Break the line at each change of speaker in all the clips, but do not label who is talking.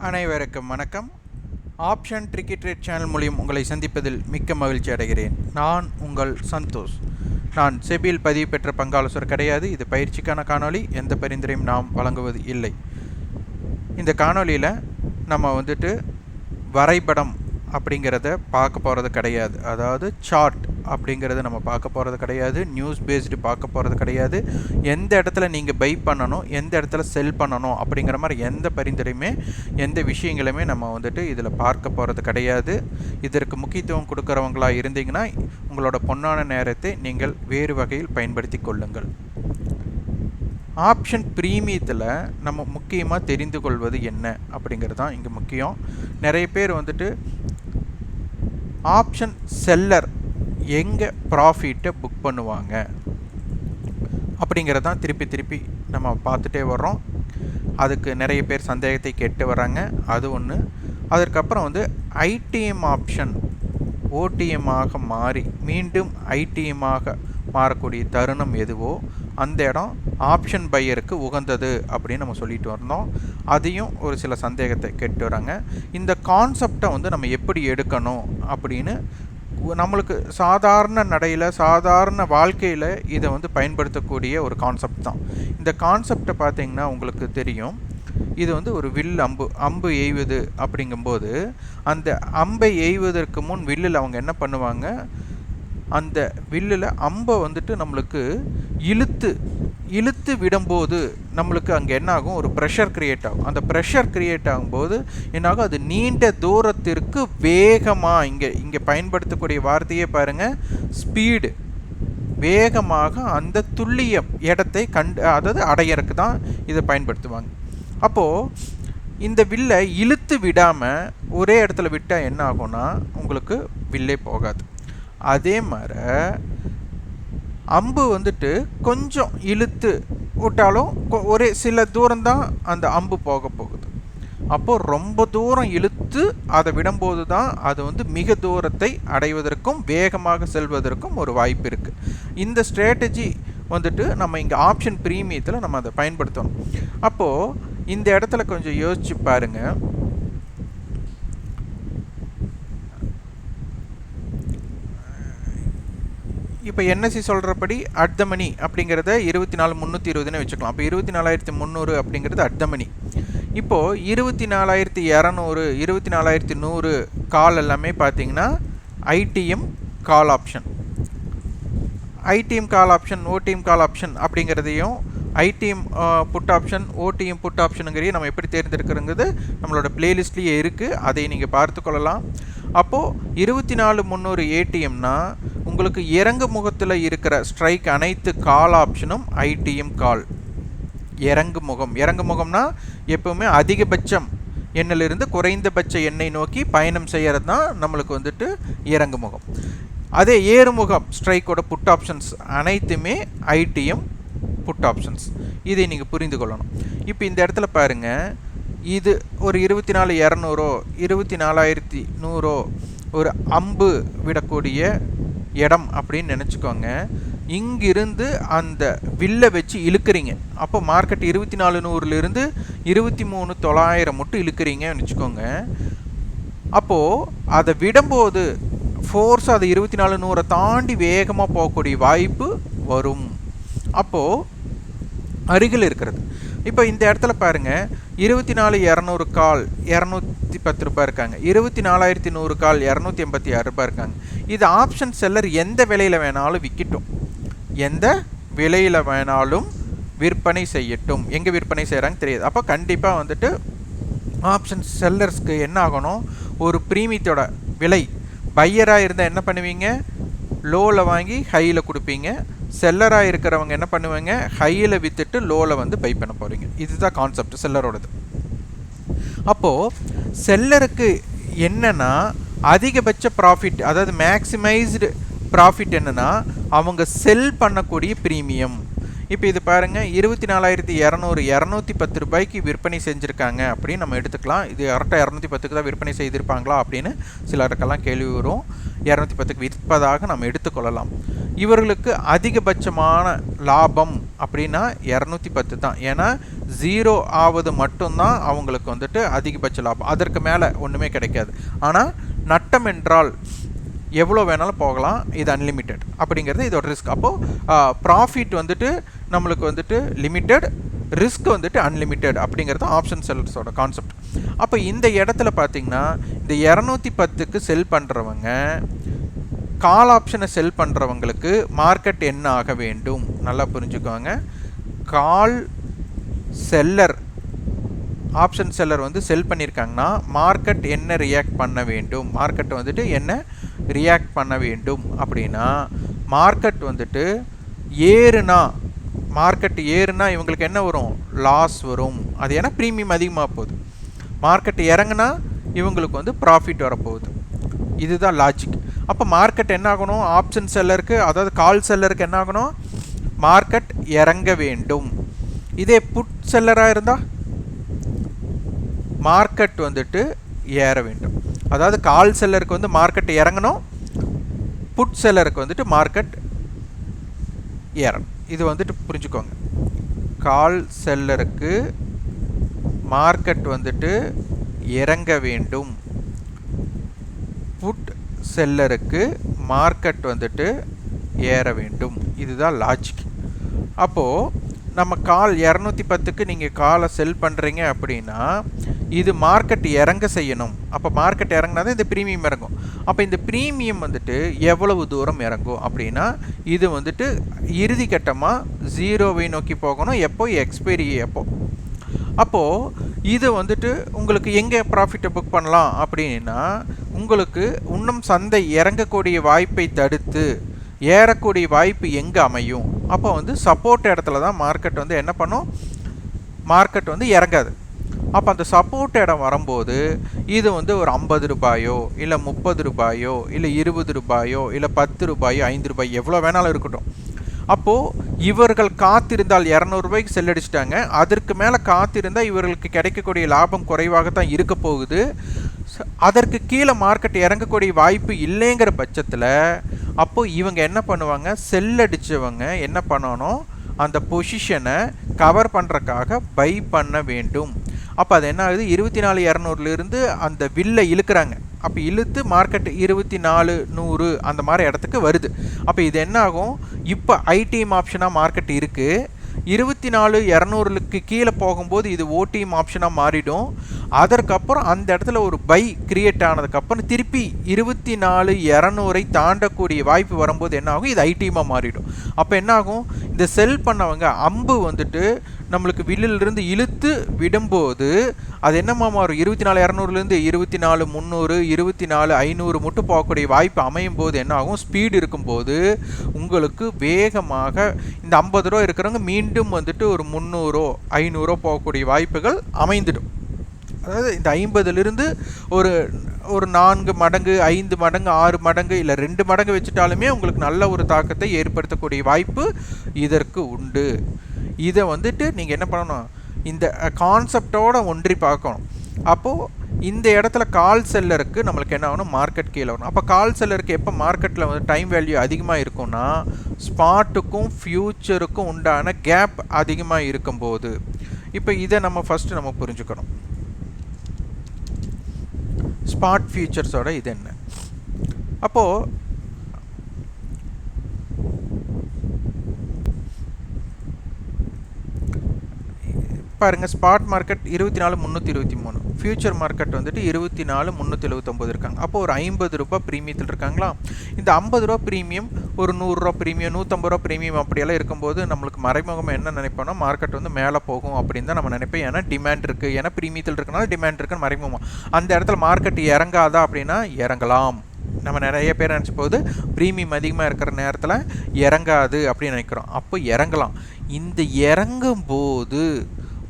அனைவருக்கும் வணக்கம். Option cricket rate channel மூலியம் உங்களை சந்திப்பதில் மிக்க மகிழ்ச்சி அடைகிறேன். நான் உங்கள் சந்தோஷ். நான் செபியில் பதிவு பெற்ற பங்காலோசர் கிடையாது. இது பயிற்சிக்கான காணொளி. எந்த பரிந்துரையும் நாம் வழங்குவது இல்லை. இந்த காணொளியில் நம்ம வந்துட்டு வரைபடம் அப்படிங்கிறத பார்க்க போகிறது கிடையாது. அதாவது சார்ட் அப்படிங்கிறத நம்ம பார்க்க போகிறது கிடையாது. நியூஸ் பேஸ்டு பார்க்க போகிறது கிடையாது. எந்த இடத்துல நீங்கள் பை பண்ணணும் எந்த இடத்துல செல் பண்ணணும் அப்படிங்கிற மாதிரி எந்த பரிந்துரையுமே எந்த விஷயங்களுமே நம்ம வந்துட்டு இதில் பார்க்க போகிறது கிடையாது. இதற்கு முக்கியத்துவம் கொடுக்குறவங்களா இருந்தீங்கன்னா உங்களோட பொன்னான நேரத்தை நீங்கள் வேறு வகையில் பயன்படுத்தி கொள்ளுங்கள். ஆப்ஷன் ப்ரீமியத்தில் நம்ம முக்கியமாக தெரிந்து கொள்வது என்ன அப்படிங்கிறது தான் இங்கே முக்கியம். நிறைய பேர் வந்துட்டு ஆப்ஷன் செல்லர் எங்கே ப்ராஃபிட்டை புக் பண்ணுவாங்க? அப்படிங்கிறதான் திருப்பி திருப்பி நம்ம பார்த்துட்டே வர்றோம். அதுக்கு நிறைய பேர் சந்தேகத்தை கேட்டு வராங்க அது ஒன்று அதற்கப்புறம் வந்து ஐடிஎம் ஆப்ஷன் ஓடிஎம்மாக மாறி மீண்டும் ஐடிஎம்மாக மாறக்கூடிய தருணம் எதுவோ அந்த இடம் ஆப்ஷன் பையருக்கு உகந்தது அப்படின்னு நம்ம சொல்லிட்டு வந்தோம். அதையும் ஒரு சில சந்தேகத்தை கேட்டு வராங்க இந்த கான்செப்டை வந்து நம்ம எப்படி எடுக்கணும் அப்படின்னு நம்மளுக்கு சாதாரண நடையில் சாதாரண வாழ்க்கையில் இதை வந்து பயன்படுத்தக்கூடிய ஒரு கான்செப்ட் தான். இந்த கான்செப்டை பார்த்திங்கன்னா உங்களுக்கு தெரியும். இது வந்து ஒரு வில் அம்பு அம்பு எய்வது அப்படிங்கும்போது அந்த அம்பை எய்வதற்கு முன் வில்லில் அவங்க என்ன பண்ணுவாங்க? அந்த வில்லில் அம்பை வந்துட்டு நம்மளுக்கு இழுத்து இழுத்து விடும்போது நம்மளுக்கு அங்கே என்ன ஆகும் ஒரு ப்ரெஷர் க்ரியேட் ஆகும். அந்த ப்ரெஷர் க்ரியேட் ஆகும்போது என்னாகும்? அது நீண்ட தூரத்திற்கு வேகமாக இங்கே இங்கே பயன்படுத்தக்கூடிய வார்த்தையே பாருங்கள் ஸ்பீடு வேகமாக அந்த துல்லியம் இடத்தை கண்டு அதாவது அடையறக்கு தான் இதை பயன்படுத்துவாங்க. அப்போது இந்த வில்லை இழுத்து விடாமல் ஒரே இடத்துல விட்டால் என்ன ஆகும்னா உங்களுக்கு வில்லே போகாது. அதே மாதிரி அம்பு வந்துட்டு கொஞ்சம் இழுத்து விட்டாலும் ஒரே சில தூரம்தான் அந்த அம்பு போக போகுது. அப்போது ரொம்ப தூரம் இழுத்து அதை விடும்போது தான் அது வந்து மிக தூரத்தை அடைவதற்கும் வேகமாக செல்வதற்கும் ஒரு வாய்ப்பு இருக்குது இந்த ஸ்ட்ராட்டஜி வந்துட்டு நம்ம இங்கே ஆப்ஷன் ப்ரீமியத்தில் நம்ம அதை பயன்படுத்தணும். அப்போது இந்த இடத்துல கொஞ்சம் யோசிச்சு பாருங்கள் இப்போ என்எஸ்சி சொல்கிறபடி அட் த மணி அப்படிங்கிறத இருபத்தி நாலு முந்நூற்றி இருபதுன்னு வச்சுக்கலாம். அப்போ இருபத்தி நாலாயிரத்தி முந்நூறு அப்படிங்கிறது அட் த மணி இப்போது இருபத்தி நாலாயிரத்தி இரநூறு இருபத்தி நாலாயிரத்தி நூறு கால் எல்லாமே பார்த்தீங்கன்னா ITM call option. ITM call option OTM call option அப்படிங்கிறதையும் ITM put option OTM put ஆப்ஷனுங்கிறதையும் நம்ம எப்படி தேர்ந்தெடுக்கிறோங்கிறது நம்மளோட பிளேலிஸ்ட்லேயே இருக்குது அதை நீங்கள் பார்த்து கொள்ளலாம். அப்போது இருபத்தி நாலு முந்நூறு ஏடிஎம்னா உங்களுக்கு இறங்கு முகத்தில் இருக்கிற ஸ்ட்ரைக் அனைத்து கால் ஆப்ஷனும் ஐடிஎம் கால் இறங்கு முகம். இறங்கு முகம்னா எப்பவுமே அதிகபட்சம் எண்ணிலிருந்து குறைந்தபட்ச எண்ணெய் நோக்கி பயணம் செய்கிறது தான் நம்மளுக்கு வந்துட்டு இறங்கு முகம். அதே ஏறுமுகம் ஸ்ட்ரைக்கோட புட் ஆப்ஷன்ஸ் அனைத்துமே ஐடிஎம் புட் ஆப்ஷன்ஸ் இதை நீங்கள் புரிந்து கொள்ளணும். இப்போ இந்த இடத்துல பாருங்கள் இது ஒரு இருபத்தி நாலு இரநூறோ இருபத்தி நாலாயிரத்தி நூறோ ஒரு அம்பு விடக்கூடிய இடம் அப்படின்னு நினச்சிக்கோங்க. இங்கிருந்து அந்த வில்லை வச்சு இழுக்கிறீங்க. அப்போ மார்க்கெட் இருபத்தி நாலு நூறுலேருந்து இருபத்தி மூணு தொள்ளாயிரம் மட்டும் இழுக்கிறீங்கன்னு வச்சுக்கோங்க. அப்போது அதை விடும்போது ஃபோர்ஸ் அதை இருபத்தி நாலு நூறை தாண்டி வேகமாக போகக்கூடிய வாய்ப்பு வரும். அப்போது அருகில் இருக்கிறது. இப்போ இந்த இடத்துல பாருங்கள் இருபத்தி நாலு இரநூறு கால் இரநூத்தி பத்து ரூபாய் இருக்காங்க. இருபத்தி நாலாயிரத்தி நூறு கால் இரநூத்தி எண்பத்தி ஆறு ரூபாய் இருக்காங்க. இது ஆப்ஷன் செல்லர் எந்த விலையில் வேணாலும் விற்கட்டும் எந்த விலையில் வேணாலும் விற்பனை செய்யட்டும். எங்கே விற்பனை செய்கிறாங்க தெரியாது. அப்போ கண்டிப்பாக வந்துட்டு ஆப்ஷன் செல்லர்ஸ்க்கு என்ன ஆகணும்? ஒரு ப்ரீமியத்தோட விலை. பையராக இருந்தால் என்ன பண்ணுவீங்க? லோவில் வாங்கி ஹையில் கொடுப்பீங்க. செல்லராக இருக்கிறவங்க என்ன பண்ணுவாங்க? ஹையில் விற்றுட்டு லோவில் வந்து பை பண்ண போகிறீங்க இதுதான் கான்செப்ட் செல்லரோடது. அப்போது செல்லருக்கு என்னென்னா அதிகபட்ச ப்ராஃபிட் அதாவது மேக்சிமைஸ்டு ப்ராஃபிட் என்னென்னா அவங்க செல் பண்ணக்கூடிய ப்ரீமியம் இப்போ இது பாருங்கள் இருபத்தி நாலாயிரத்தி இரநூறு இரநூத்தி பத்து ரூபாய்க்கு விற்பனை செஞ்சுருக்காங்க அப்படின்னு நம்ம எடுத்துக்கலாம். இது கரெக்டாக இரநூத்தி பத்துக்கு தான் விற்பனை செய்திருப்பாங்களா அப்படின்னு சிலருக்கெல்லாம் கேள்வி வரும். இரநூத்தி பத்துக்கு விற்பதாக நம்ம எடுத்துக்கொள்ளலாம். இவர்களுக்கு அதிகபட்சமான லாபம் அப்படின்னா இரநூத்தி பத்து தான். ஏன்னா ஜீரோ ஆவது மட்டும்தான் அவங்களுக்கு வந்துட்டு அதிகபட்ச லாபம். அதற்கு மேலே ஒன்றுமே கிடைக்காது. ஆனால் நட்டம் என்றால் எவ்வளோ வேணாலும் போகலாம் இது அன்லிமிட்டெட் அப்படிங்கிறது இதோட ரிஸ்க் அப்போது ப்ராஃபிட் வந்துட்டு நம்மளுக்கு வந்துட்டு லிமிட்டெட் ரிஸ்க் வந்துட்டு அன்லிமிட்டெட் அப்படிங்கிறது ஆப்ஷன் செல்லர்ஸோட கான்செப்ட் அப்போ இந்த இடத்துல பார்த்தீங்கன்னா இந்த இரநூத்தி பத்துக்கு செல் பண்ணுறவங்க கால் ஆப்ஷனை செல் பண்ணுறவங்களுக்கு மார்க்கெட் என்ன ஆக வேண்டும்? நல்லா புரிஞ்சுக்கோங்க. கால் செல்லர் ஆப்ஷன் செல்லர் வந்து செல் பண்ணியிருக்காங்கன்னா மார்க்கெட் என்ன ரியாக்ட் பண்ண வேண்டும்? மார்க்கெட் வந்துட்டு என்ன ரியாக்ட் பண்ண வேண்டும் அப்படின்னா மார்க்கெட் வந்துட்டு ஏறுனா மார்க்கெட் ஏறுனா இவங்களுக்கு என்ன வரும்? லாஸ் வரும். அது ஏன்னா ப்ரீமியம் அதிகமாக போகுது. மார்க்கெட் இறங்குனா இவங்களுக்கு வந்து ப்ராஃபிட் வரப்போகுது. இதுதான் லாஜிக் அப்போ மார்க்கெட் என்ன ஆகணும்? ஆப்ஷன் செல்லருக்கு அதாவது கால் செல்லருக்கு என்ன ஆகணும்? மார்க்கெட் இறங்க வேண்டும். இதே புட் செல்லராக இருந்தால் மார்க்கெட் வந்துட்டு ஏற வேண்டும். அதாவது கால் செல்லருக்கு வந்து மார்க்கெட் இறங்கணும். புட் செல்லருக்கு வந்துட்டு மார்க்கெட் ஏறணும். இது வந்துட்டு புரிஞ்சுக்கோங்க. கால் செல்லருக்கு மார்க்கெட் வந்துட்டு இறங்க வேண்டும். புட் செல்லருக்கு மார்க்கெட் வந்துட்டு ஏற வேண்டும். இதுதான் லாஜிக் அப்போது நம்ம கால் இரநூத்தி பத்துக்கு நீங்கள் காலை செல் பண்ணுறீங்க அப்படின்னா இது மார்க்கெட் இறங்க செய்யணும். அப்போ மார்க்கெட் இறங்கினா தான் இந்த ப்ரீமியம் இறங்கும். அப்போ இந்த ப்ரீமியம் வந்துட்டு எவ்வளவு தூரம் இறங்கும் அப்படின்னா இது வந்துட்டு இறுதி கட்டமாக ஜீரோவை நோக்கி போகணும். எப்போ? எக்ஸ்பைரி எப்போ? அப்போது இது வந்துட்டு உங்களுக்கு எங்கே ப்ராஃபிட்டை புக் பண்ணலாம் அப்படின்னா உங்களுக்கு இன்னும் சந்தை இறங்கக்கூடிய வாய்ப்பை தடுத்து ஏறக்கூடிய வாய்ப்பு எங்கே அமையும்? அப்போ வந்து சப்போர்ட் இடத்துல தான் மார்க்கெட் வந்து என்ன பண்ணும்? மார்க்கெட் வந்து இறங்காது. அப்போ அந்த சப்போர்ட் இடம் வரும்போது இது வந்து ஒரு ஐம்பது ரூபாயோ இல்லை முப்பது ரூபாயோ இல்லை இருபது ரூபாயோ இல்லை பத்து ரூபாயோ ஐந்து ரூபாய் எவ்வளோ வேணாலும் இருக்கட்டும். அப்போது இவர்கள் காத்திருந்தால் இரநூறுபாய்க்கு செல்லடிச்சிட்டாங்க. அதற்கு மேலே காத்திருந்தால் இவர்களுக்கு கிடைக்கக்கூடிய லாபம் குறைவாக தான் இருக்க போகுது. அதற்கு கீழே மார்க்கெட் இறங்கக்கூடிய வாய்ப்பு இல்லைங்கிற பட்சத்தில் அப்போது இவங்க என்ன பண்ணுவாங்க? செல்லடிச்சவங்க என்ன பண்ணணும்? அந்த பொசிஷனை கவர் பண்ணுறக்காக பை பண்ண வேண்டும். அப்போ அது என்ன ஆகுது? இருபத்தி நாலு இரநூறுலேருந்து அந்த வில்லை இழுக்கிறாங்க. அப்போ இழுத்து மார்க்கெட் இருபத்தி நாலு நூறு அந்த மாதிரி இடத்துக்கு வருது. அப்போ இது என்ன ஆகும்? இப்போ ஐடிஎம் ஆப்ஷனாக மார்க்கெட் இருக்குது இருபத்தி நாலு இரநூறுக்கு கீழே போகும்போது இது ஓடிஎம் ஆப்ஷனாக மாறிடும். அதற்கப்புறம் அந்த இடத்துல ஒரு பை கிரியேட் ஆனதுக்கப்புறம் திருப்பி இருபத்தி நாலு இரநூறை தாண்டக்கூடிய வாய்ப்பு வரும்போது என்ன ஆகும்? இது ஐடிஎம்மாக மாறிடும். அப்போ என்ன ஆகும்? இந்த செல் பண்ணவங்க அம்பு வந்துட்டு நம்மளுக்கு வில்லிலிருந்து இழுத்து விடும்போது அது என்னமா மாறும்? இருபத்தி நாலு இரநூறுலேருந்து இருபத்தி நாலு முந்நூறு இருபத்தி நாலு ஐநூறு மட்டும் போகக்கூடிய வாய்ப்பு அமையும் போது என்ன ஆகும்? ஸ்பீடு இருக்கும்போது உங்களுக்கு வேகமாக இந்த ஐம்பது ரூபா இருக்கிறவங்க மீண்டும் வந்துட்டு ஒரு முந்நூறோ ஐநூறோ போகக்கூடிய வாய்ப்புகள் அமைந்துடும். அதாவது இந்த ஐம்பதுலேருந்து ஒரு ஒரு நான்கு மடங்கு ஐந்து மடங்கு ஆறு மடங்கு இல்லை ரெண்டு மடங்கு வச்சுட்டாலுமே உங்களுக்கு நல்ல ஒரு தாக்கத்தை ஏற்படுத்தக்கூடிய வாய்ப்பு இதற்கு உண்டு. இதை வந்துட்டு நீங்கள் என்ன பண்ணணும்? இந்த கான்செப்டோட ஒன்றி பார்க்கணும். அப்போது இந்த இடத்துல கால் செல்லருக்கு நம்மளுக்கு என்ன ஆகணும்? மார்க்கெட் கீழே வரணும். அப்போ கால் செல்லருக்கு எப்போ மார்க்கெட்டில் வந்து டைம் வேல்யூ அதிகமாக இருக்கும்னா ஸ்பாட்டுக்கும் ஃப்யூச்சருக்கும் உண்டான கேப் அதிகமாக இருக்கும்போது. இப்போ இதை நம்ம ஃபஸ்ட்டு நம்ம புரிஞ்சுக்கணும். ஸ்பாட் ஃபியூச்சர்ஸோட இது என்ன? அப்போது பாருங்கள் ஸ்பாட் மார்க்கெட் இருபத்தி நாலு முந்நூற்றி இருபத்தி மூணு. ஃபியூச்சர் மார்க்கெட் வந்துட்டு இருபத்தி நாலு முந்நூற்றி எழுபத்தொம்போது இருக்காங்க. அப்போ ஒரு ஐம்பது ரூபா ப்ரீமியத்தில் இருக்காங்களா? இந்த ஐம்பது ரூபா ப்ரீமியம் ஒரு நூறுரூவா ப்ரீமியம் நூற்றம்பது ரூபா ப்ரீமியம் அப்படியெல்லாம் இருக்கும்போது நம்மளுக்கு மறைமுகமாக என்ன நினைப்போம்னா மார்க்கெட் வந்து மேலே போகும் அப்படின்னு தான் நம்ம நினைப்போம். ஏன்னா டிமாண்ட் இருக்குது ஏன்னா ப்ரீமியத்தில் இருக்கனால டிமாண்ட் இருக்குன்னு மறைமுகமாக அந்த இடத்துல மார்க்கெட் இறங்காதா அப்படின்னா இறங்கலாம். நம்ம நிறைய பேர் நினச்ச போது ப்ரீமியம் அதிகமாக இருக்கிற நேரத்தில் இறங்காது அப்படின்னு நினைக்கிறோம். அப்போ இறங்கலாம். இந்த இறங்கும் போது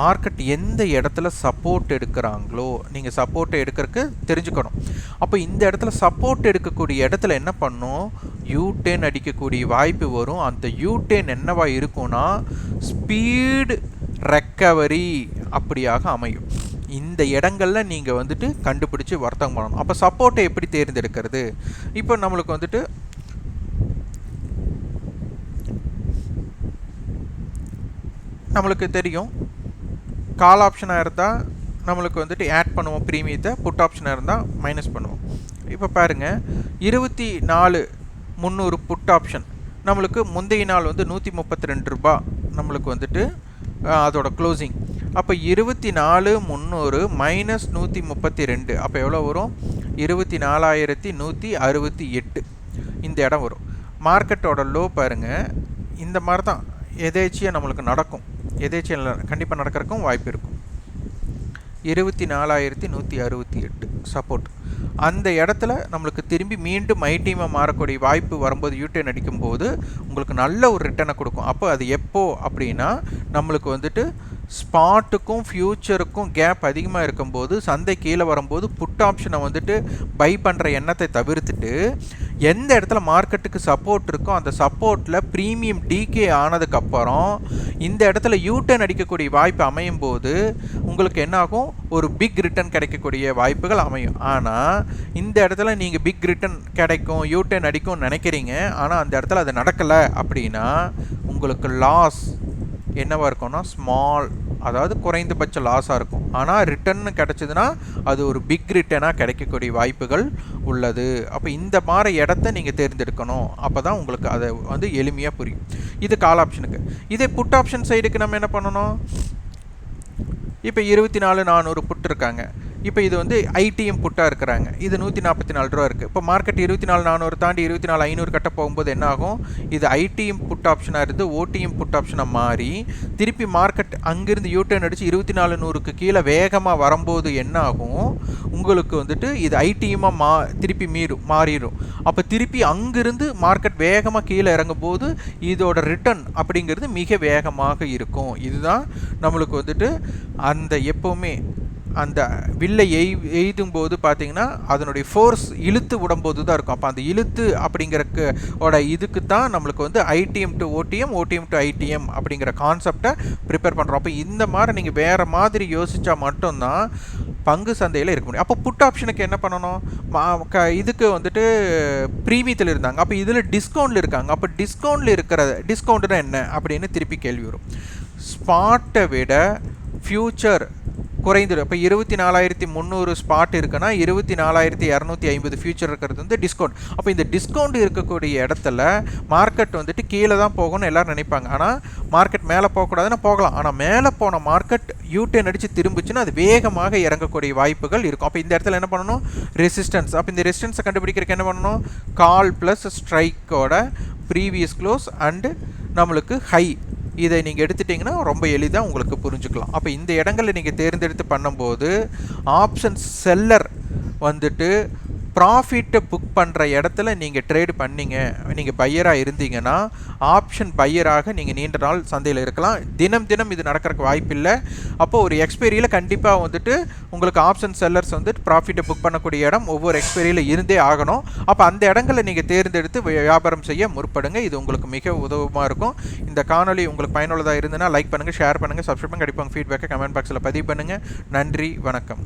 மார்க்கெட் எந்த இடத்துல சப்போர்ட் எடுக்கிறாங்களோ நீங்கள் சப்போர்ட் எடுக்கிறதுக்கு தெரிஞ்சுக்கணும். அப்போ இந்த இடத்துல சப்போர்ட் எடுக்கக்கூடிய இடத்துல என்ன பண்ணும்? யூடேன் அடிக்கக்கூடிய வாய்ப்பு வரும். அந்த யூ டென் என்னவா இருக்கும்னா ஸ்பீடு ரெக்கவரி அப்படியாக அமையும். இந்த இடங்களில் நீங்கள் வந்துட்டு கண்டுபிடிச்சி வர்த்தகம் பண்ணணும். அப்போ சப்போர்ட்டை எப்படி தேர்ந்தெடுக்கிறது? இப்போ நம்மளுக்கு வந்துட்டு நம்மளுக்கு தெரியும். கால் ஆப்ஷனாக இருந்தால் நம்மளுக்கு வந்துட்டு ஆட் பண்ணுவோம் ப்ரீமியத்தை புட் ஆப்ஷனாக இருந்தால் மைனஸ் பண்ணுவோம். இப்போ பாருங்கள் இருபத்தி நாலு முந்நூறு புட் ஆப்ஷன் நம்மளுக்கு முந்தைய நாள் வந்து நூற்றி முப்பத்தி ரெண்டு ரூபா நம்மளுக்கு வந்துட்டு அதோடய அதோட க்ளோசிங் அப்போ இருபத்தி நாலு முந்நூறு மைனஸ் நூற்றி முப்பத்தி ரெண்டு. அப்போ எவ்வளோ வரும்? இருபத்தி நாலாயிரத்தி நூற்றி அறுபத்தி எட்டு. இந்த இடம் வரும். மார்க்கெட்டோட லோ பாருங்கள் இந்த மாதிரி தான் எதேச்சியாக நம்மளுக்கு நடக்கும். எதேச்சியாக கண்டிப்பாக நடக்கிறதுக்கும் வாய்ப்பு இருக்கும். இருபத்தி நாலாயிரத்தி நூற்றி அறுபத்தி எட்டு. சப்போர்ட் அந்த இடத்துல நம்மளுக்கு திரும்பி மீண்டும் ஐடிஎம்மாக மாறக்கூடிய வாய்ப்பு வரும்போது யூடியன் அடிக்கும்போது உங்களுக்கு நல்ல ஒரு ரிட்டனை கொடுக்கும். அப்போ அது எப்போ அப்படின்னா நம்மளுக்கு வந்துட்டு ஸ்பாட்டுக்கும் ஃப்யூச்சருக்கும் கேப் அதிகமாக இருக்கும்போது சந்தை கீழே வரும்போது புட் ஆப்ஷனை வந்துட்டு பை பண்ணுற எண்ணத்தை தவிர்த்துட்டு எந்த இடத்துல மார்க்கெட்டுக்கு சப்போர்ட் இருக்கோ அந்த சப்போர்ட்டில் ப்ரீமியம் டிகே ஆனதுக்கப்புறம் இந்த இடத்துல யூட்டர்ன் அடிக்கக்கூடிய வாய்ப்பு அமையும் போது உங்களுக்கு என்னாகும்? ஒரு பிக் ரிட்டர்ன் கிடைக்கக்கூடிய வாய்ப்புகள் அமையும். ஆனால் இந்த இடத்துல நீங்கள் பிக் ரிட்டர்ன் கிடைக்கும் யூட்டர்ன் அடிக்கும்னு நினைக்கிறீங்க. ஆனால் அந்த இடத்துல அது நடக்கலை அப்படின்னா உங்களுக்கு லாஸ் என்னவாக இருக்கும்னா ஸ்மால் அதாவது குறைந்தபட்ச லாஸாக இருக்கும். ஆனால் ரிட்டர்ன் கிடச்சிதுன்னா அது ஒரு பிக் ரிட்டர்னாக கிடைக்கக்கூடிய வாய்ப்புகள் உள்ளது. அப்போ இந்த மாதிரி இடத்த நீங்கள் தேர்ந்தெடுக்கணும். அப்போ தான் உங்களுக்கு அதை வந்து எளிமையாக புரியும். இது கால் ஆப்ஷனுக்கு இதே புட் ஆப்ஷன் சைடுக்கு நம்ம என்ன பண்ணணும்? இப்போ இருபத்தி நாலு நானூறு புட் இருக்காங்க. இப்போ இது வந்து ஐடிஎம் புட்டாக இருக்கிறாங்க. இது நூற்றி நாற்பத்தி நாலு ரூபா இருக்குது இப்போ மார்க்கெட் இருபத்தி நாலு நானூறு தாண்டி இருபத்தி நாலு ஐநூறு கட்ட போகும்போது என்ன ஆகும் இது ஐடிஎம் புட் ஆப்ஷனாக இருந்து ஓடிஎம் புட் ஆப்ஷனாக மாறி திருப்பி மார்க்கெட் அங்கேருந்து யூட்டர்ன் அடித்து இருபத்தி நாலு நூறுக்கு கீழே வேகமாக வரும்போது என்ன ஆகும் உங்களுக்கு வந்துட்டு இது ஐடிஎம்மாக மா திருப்பி மீறும் மாறிடும் அப்போ திருப்பி அங்கேருந்து மார்க்கெட் வேகமாக கீழே இறங்கும் போது இதோட ரிட்டர்ன் அப்படிங்கிறது மிக வேகமாக இருக்கும். இதுதான் நம்மளுக்கு வந்துட்டு அந்த எப்போவுமே அந்த வில்லை எய் எய்தும் போது பார்த்தீங்கன்னா அதனுடைய ஃபோர்ஸ் இழுத்து விடும்போது தான் இருக்கும். அப்போ அந்த இழுத்து அப்படிங்கிறக்கு ஓட இதுக்கு தான் நம்மளுக்கு வந்து ITM to OTM OTM to ITM அப்படிங்கிற கான்செப்டை ப்ரிப்பேர் பண்ணுறோம் அப்போ இந்த மாதிரி நீங்கள் வேறு மாதிரி யோசித்தா மட்டும்தான் பங்கு சந்தையில் இருக்க முடியும். அப்போ புட் ஆப்ஷனுக்கு என்ன பண்ணணும்? மா- க- இதுக்கு வந்துட்டு ப்ரீமியத்தில் இருந்தாங்க. அப்போ இதில் டிஸ்கவுண்டில் இருக்காங்க. அப்போ டிஸ்கவுண்டில் இருக்கிற டிஸ்கவுண்ட்னா என்ன அப்படின்னு திருப்பி கேள்வி வரும். ஸ்பாட்டை விட ஃப்யூச்சர் குறைந்துடும். இப்போ இருபத்தி நாலாயிரத்தி முந்நூறு ஸ்பாட் இருக்குன்னா இருபத்தி நாலாயிரத்தி இரநூத்தி ஐம்பது ஃபியூச்சர் இருக்கிறது வந்து டிஸ்கவுண்ட் அப்போ இந்த டிஸ்கவுண்ட் இருக்கக்கூடிய இடத்துல மார்க்கெட் வந்துட்டு கீழே தான் போகணும்னு எல்லோரும் நினைப்பாங்க. ஆனால் மார்க்கெட் மேலே போகக்கூடாதுன்னா போகலாம். ஆனால் மேலே போன மார்க்கெட் யூட்டர்ன் அடித்து திரும்பிச்சுன்னா அது வேகமாக இறங்கக்கூடிய வாய்ப்புகள் இருக்கும். அப்போ இந்த இடத்துல என்ன பண்ணணும்? ரெசிஸ்டன்ஸ் அப்போ இந்த ரெசிஸ்டன்ஸை கண்டுபிடிக்கிறதுக்கு என்ன பண்ணணும்? கால் ப்ளஸ் ஸ்ட்ரைக்கோட ப்ரீவியஸ் க்ளோஸ் அண்டு நம்மளுக்கு ஹை இதை நீங்கள் எடுத்துட்டிங்கன்னா ரொம்ப எளிதாக உங்களுக்கு புரிஞ்சுக்கலாம். அப்போ இந்த இடங்களில் நீங்கள் தேர்ந்தெடுத்து பண்ணும்போது ஆப்ஷன் செல்லர் வந்துட்டு ப்ராஃபிட்டை புக் பண்ணுற இடத்துல நீங்கள் ட்ரேடு பண்ணீங்க நீங்கள் பையராக இருந்தீங்கன்னா ஆப்ஷன் பையராக நீங்கள் நீண்ட நாள் சந்தையில் இருக்கலாம். தினம் தினம் இது நடக்கிறதுக்கு வாய்ப்பில்லை. அப்போது ஒரு எக்ஸ்பைரியில் கண்டிப்பாக வந்துட்டு உங்களுக்கு ஆப்ஷன் செல்லர்ஸ் வந்துட்டு ப்ராஃபிட்டை புக் பண்ணக்கூடிய இடம் ஒவ்வொரு எக்ஸ்பைரியில் இருந்தே ஆகணும். அப்போ அந்த இடங்களை நீங்கள் தேர்ந்தெடுத்து வியாபாரம் செய்ய முற்படுங்க. இது உங்களுக்கு மிக உதவமாக இருக்கும். இந்த காணொளி உங்களுக்கு பயனுள்ளதாக இருந்ததுன்னா லைக் பண்ணுங்கள் ஷேர் பண்ணுங்கள் சப்ஸ்கிரைப் பண்ணுங்கள் கண்டிப்பாக ஃபீட்பேக்கை கமெண்ட் பாக்ஸில் பதிவு பண்ணுங்கள் நன்றி வணக்கம்.